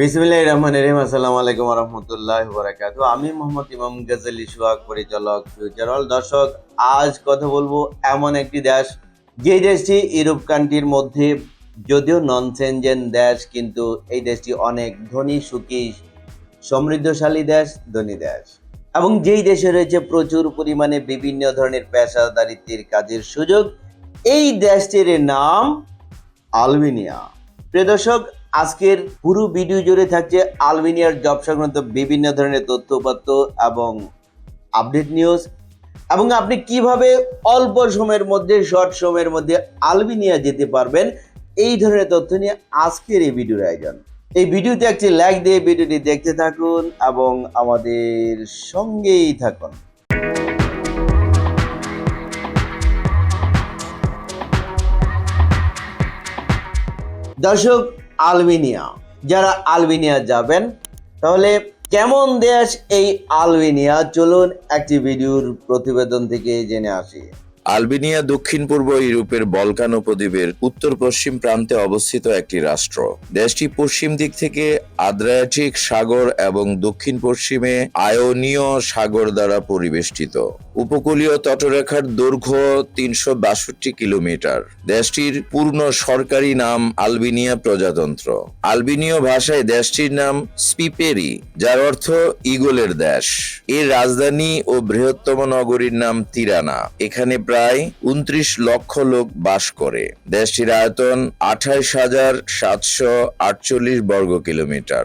বিসমিল্লাহ রহমান রহিম। আসসালামু আলাইকুম রহমতুল্লাহ বারাকাতু আমি মোহাম্মদ ইমাম গাজালি সুহাগ পরিচালক ফিউচার অল দর্শক, আজ কথা বলব এমন একটি দেশ, যে দেশটি ইউরোপ কান্ট্রির মধ্যে যদিও নন সেনজেন দেশ, কিন্তু এই দেশটি অনেক ধনী, সুখী, সমৃদ্ধশালী দেশ, ধনী দেশ। এবং যেই দেশে রয়েছে প্রচুর পরিমাণে বিভিন্ন ধরনের পেশাদারিত্বের কাজের সুযোগ, এই দেশটির নাম আলবেনিয়া। প্রিয় দর্শক আজকের পুরো ভিডিও জুড়ে থাকছে আলবেনিয়ার জব সংক্রান্ত বিভিন্ন ধরনের তথ্যপত্র এবং আপডেট নিউজ এবং আপনি কীভাবে অল্প সময়ের মধ্যে শর্ট সময়ের মধ্যে আলবেনিয়া যেতে পারবেন, এই ধরনের তথ্য নিয়ে আজকের এই ভিডিওর আয়োজন। এই ভিডিওতে একটি লাইক দিয়ে ভিডিওটি দেখতে থাকুন এবং আমাদের সঙ্গেই থাকুন। দর্শক আলবেনিয়া। যারা আলবেনিয়া যাবেন, তাহলে কেমন দেশ এই আলবেনিয়া? চলুন একটি ভিডিওর প্রতিবেদন থেকে জেনে আসি। আলবেনিয়া, দক্ষিণ পূর্ব ইউরোপের বলকান উপদ্বীপের উত্তর পশ্চিম প্রান্তে অবস্থিত একটি রাষ্ট্র। দেশটি পশ্চিম দিক থেকে আদ্রিয়াটিক সাগর এবং দক্ষিণ পশ্চিমে আয়োনীয় সাগর দ্বারা পরিবেষ্টিত। উপকূলীয় তটরেখার দৈর্ঘ্য তিনশো বাষট্টি কিলোমিটার। দেশটির পূর্ণ সরকারি নাম আলবেনিয়া প্রজাতন্ত্র। আলবেনীয় ভাষায় দেশটির নাম স্পিপেরি, যার অর্থ ইগলের দেশ। এর রাজধানী ও বৃহত্তম নগরীর নাম তিরানা। এখানে প্রায় উনত্রিশ লক্ষ লোক বাস করে। দেশটির আয়তন আঠাইশ হাজার সাতশো আটচল্লিশ বর্গ কিলোমিটার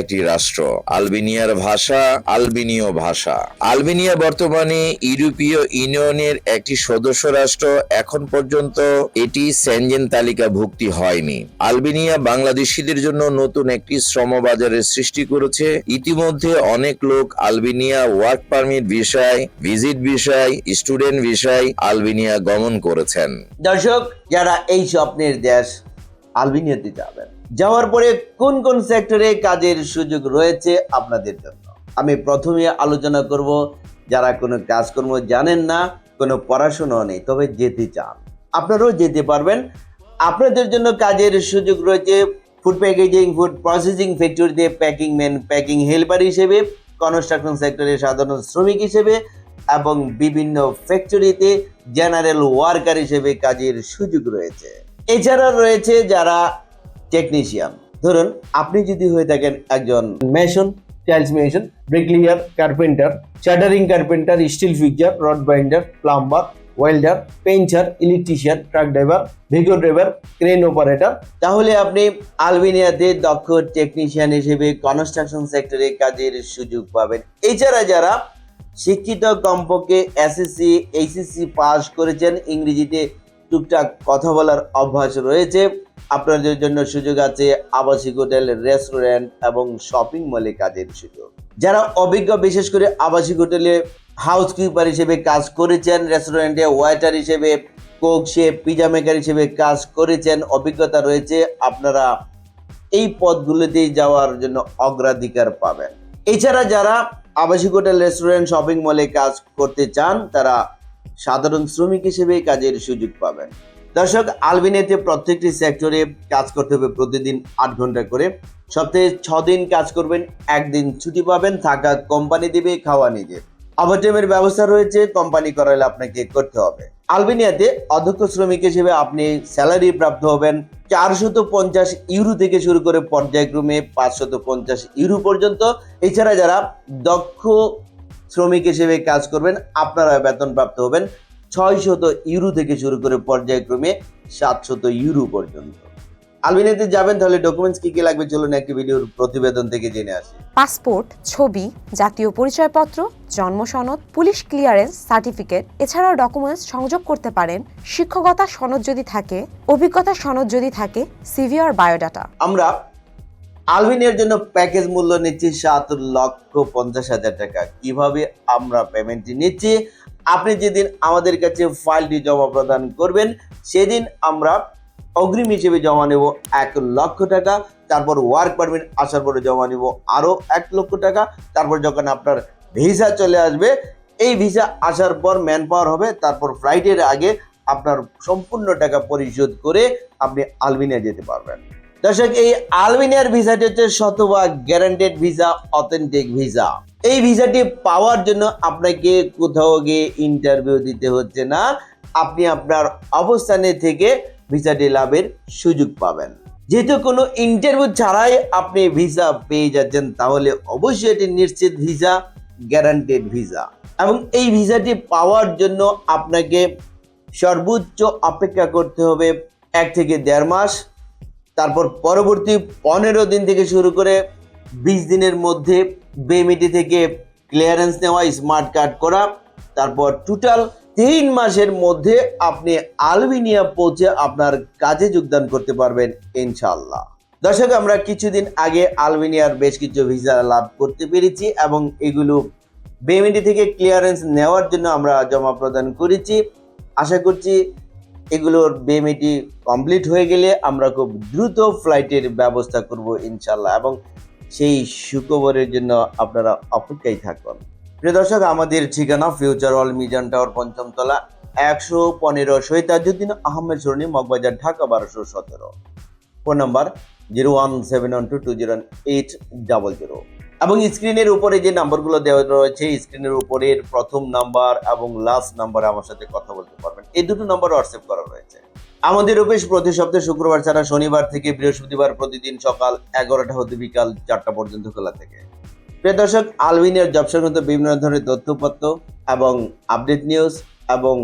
একটি রাষ্ট্র, আলবেনিয়ার ভাষা, আলবেনীয় ভাষা। আলবেনিয়া বর্তমানে ইউরোপীয় ইউনিয়নের একটি সদস্য রাষ্ট্র। এখন পর্যন্ত এটি সেনজেন তালিকাভুক্তি হয়নি। আলবেনিয়া বাংলাদেশিদের জন্য নতুন একটি শ্রম বাজারের সৃষ্টি করেছে। ইতিমধ্যে অনেক লোক আলবেনিয়া ওয়ার্ক পারমিট বিষয়, ভিজিট বিষয়, স্টুডেন্ট বিষয় আলবেনিয়া গমন করেছেন। দর্শক, যারা এই স্বপ্নের দেশ আলবেনিয়াতে যাবেন যাওয়ার পরে কোন কোন সেক্টরে কাজের সুযোগ রয়েছে আপনাদের জন্য? আমি প্রথমে আলোচনা করব যারা কোনো কাজকর্ম জানেন না, কোনো পড়াশোনাও নেই, তবে যেতে চান। আপনারাও যেতে পারবেন। আপনাদের জন্য কাজের সুযোগ রয়েছে ফুড প্যাকেজিং ফুড প্রসেসিং ফ্যাক্টরিতে প্যাকিং ম্যান প্যাকিং হেল্পার হিসেবে কনস্ট্রাকশন সেক্টরে সাধারণ শ্রমিক হিসেবে এবং বিভিন্ন ফ্যাক্টরিতে জেনারেল ওয়ার্কার হিসেবে কাজের সুযোগ রয়েছে। এছাড়া রয়েছে যারা টেকনিশিয়ান ধরুন, আপনি যদি হয়ে থাকেন একজন mason tiles mason bricklayer carpenter shuttering carpenter steel fixer rod binder plumber welder painter electrician truck driver Vigo driver crane operator তাহলে আপনি আলবেনিয়াতে দক্ষ টেকনিশিয়ান হিসেবে কনস্ট্রাকশন সেক্টরে কাজের সুযোগ পাবেন। এছাড়া যারা শিক্ষিত কমপক্ষে এসএসসি এইচএসসি পাস করেছেন, ইংরেজিতে টুকটাক কথা বলার অভ্যাস রয়েছে আপনাদের জন্য সুযোগ আছে আবাসিক হোটেল রেস্টুরেন্ট এবং শপিং মলে কাজের সুযোগ। যারা অভিজ্ঞ, বিশেষ করে আবাসিক হোটেলে হাউসকিপার হিসেবে কাজ করেছেন রেস্টুরেন্টে ওয়েটার হিসেবে কোক শেফ পিজা মেকার হিসেবে কাজ করেছেন, অভিজ্ঞতা রয়েছে, আপনারা এই পদগুলোতেই যাওয়ার জন্য অগ্রাধিকার পাবেন। এছাড়া যারা আবাসিক হোটেল রেস্টুরেন্ট শপিং মলে কাজ করতে চান, তারা সাধারণ শ্রমিক হিসেবে কাজের সুযোগ পাবেন। দর্শক আলবিনিয়াতে প্রত্যেকটি সেক্টরে কাজ করতে হবে প্রতিদিন আট ঘণ্টা করে। সপ্তাহে ছ দিন কাজ করবেন, একদিন ছুটি পাবেন, থাকা কোম্পানি দিবে, খাওয়া নিজে। ওভারটাইমের ব্যবস্থা রয়েছে কোম্পানি করালে আপনাকে করতে হবে। আলবেনিয়াতে অধ্যক্ষ শ্রমিক হিসেবে আপনি স্যালারি প্রাপ্ত হবেন। চারশত পঞ্চাশ ইউরো থেকে শুরু করে পর্যায়ক্রমে পাঁচশত পঞ্চাশ ইউরো পর্যন্ত। এছাড়া যারা দক্ষ শ্রমিক হিসেবে কাজ করবেন আপনারা বেতন প্রাপ্ত হবেন। ছয়শত ইউরো থেকে শুরু করে পর্যায়ক্রমে সাতশত ইউরো পর্যন্ত। আলবেনিয়াতে যাবেন তাহলে ডকুমেন্টস কি কি লাগবে চলুন একটি ভিডিওর প্রতিবেদন থেকে জেনে আসি। পাসপোর্ট ছবি জাতীয় পরিচয়পত্র জন্ম সনদ পুলিশ ক্লিয়ারেন্স সার্টিফিকেট এছাড়াও ডকুমেন্টস সংযোগ করতে পারেন। শিক্ষকতা সনদ যদি থাকে অভিজ্ঞতা সনদ যদি থাকে সিভি আর বায়োডাটা আমরা আলবেনিয়ার জন্য প্যাকেজ মূল্য নিচ্ছি সাত লক্ষ পঞ্চাশ হাজার টাকা। কীভাবে আমরা পেমেন্টটি নিচ্ছি? আপনি যেদিন আমাদের কাছে ফাইলটি জমা প্রদান করবেন, সেদিন আমরা অগ্রিম হিসেবে জমা নেব এক লক্ষ টাকা, তারপর ওয়ার্ক পারমিট আসার পরে জমা নেব আরও এক লক্ষ টাকা, তারপর যখন আপনার ভিসা চলে আসবে, এই ভিসা আসার পর ম্যান পাওয়ার হবে, তারপর ফ্লাইটের আগে আপনার সম্পূর্ণ টাকা পরিশোধ করে আপনি আলবেনিয়া যেতে পারবেন। দর্শক, এই আলবেনিয়ার ভিসাটি হচ্ছে শতভাগ গ্যারান্টেড ভিসা অথেন্টিক ভিসা। এই ভিসাটি পাওয়ার জন্য আপনাকে কোথাও গিয়ে ইন্টারভিউ দিতে হচ্ছে না। আপনি আপনার অবস্থানে থেকে ভিসাটি লাভের সুযোগ পাবেন। যেহেতু কোনো ইন্টারভিউ ছাড়াই আপনি ভিসা পেয়ে যাচ্ছেন, তাহলে অবশ্যই এটি নিশ্চিত ভিসা গ্যারান্টেড ভিসা। এবং এই ভিসাটি পাওয়ার জন্য আপনাকে সর্বোচ্চ অপেক্ষা করতে হবে এক থেকে দেড় মাস। তারপর পরবর্তী পনেরো দিন থেকে শুরু করে বিশ দিনের মধ্যে বেমিটি থেকে ক্লিয়ারেন্স নেওয়া স্মার্ট কার্ড করা, তারপর টোটাল তিন মাসের মধ্যে আপনি আলবেনিয়া পৌঁছে আপনার কাজে যোগদান করতে পারবেন ইনশাল্লাহ দর্শক, আমরা কিছুদিন আগে আলবেনিয়ার বেশ কিছু ভিসা লাভ করতে পেরেছি এবং এগুলো বেমিটি থেকে ক্লিয়ারেন্স নেওয়ার জন্য আমরা জমা প্রদান করেছি। আশা করছি এগুলোর বেমিটি কমপ্লিট হয়ে গেলে আমরা খুব দ্রুত ফ্লাইটের ব্যবস্থা করব ইনশাল্লাহ এবং সেই সুখবরের জন্য আপনারা অপেক্ষায় থাকুন। প্রিয় দর্শক, আমাদের ঠিকানা ফিউচার ওয়াল মিজান টাওয়ার পঞ্চম তলা একশো পনেরো শহীদ তাজুদ্দিন আহমেদ সরণি, মগবাজার, ঢাকা, বারোশো সতেরো। Phone number zero one seven one two two zero eight double zero. এবং স্ক্রিনের উপরে যে নাম্বারগুলো দেওয়া রয়েছে, স্ক্রিনের উপরের প্রথম নাম্বার এবং লাস্ট নাম্বার আমার সাথে কথা বলতে পারবেন। এই দুটো নাম্বার হোয়াটসঅ্যাপ করা রয়েছে। আমাদের অফিস প্রতি সপ্তাহে শুক্রবার ছাড়া শনিবার থেকে বৃহস্পতিবার প্রতিদিন সকাল এগারোটা হতে বিকাল চারটা পর্যন্ত খোলা থেকে। প্রিয় দর্শক আলবিনিয়ার জব সংক্রান্ত বিভিন্ন ধরনের তথ্যপত্র এবং আপডেট নিউজ এবং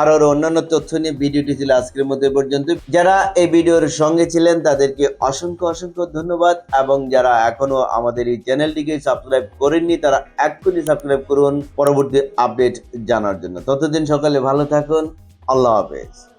আরও আরও অন্যান্য তথ্য নিয়ে ভিডিওটি ছিল আজকের মধ্যে পর্যন্ত। যারা এই ভিডিওর সঙ্গে ছিলেন, তাদেরকে অসংখ্য অসংখ্য ধন্যবাদ এবং যারা এখনও আমাদের এই চ্যানেলটিকে সাবস্ক্রাইব করেননি, তারা এক্ষুনি সাবস্ক্রাইব করুন। পরবর্তী আপডেট জানার জন্য। ততদিন সকালে ভালো থাকুন। আল্লাহ হাফেজ।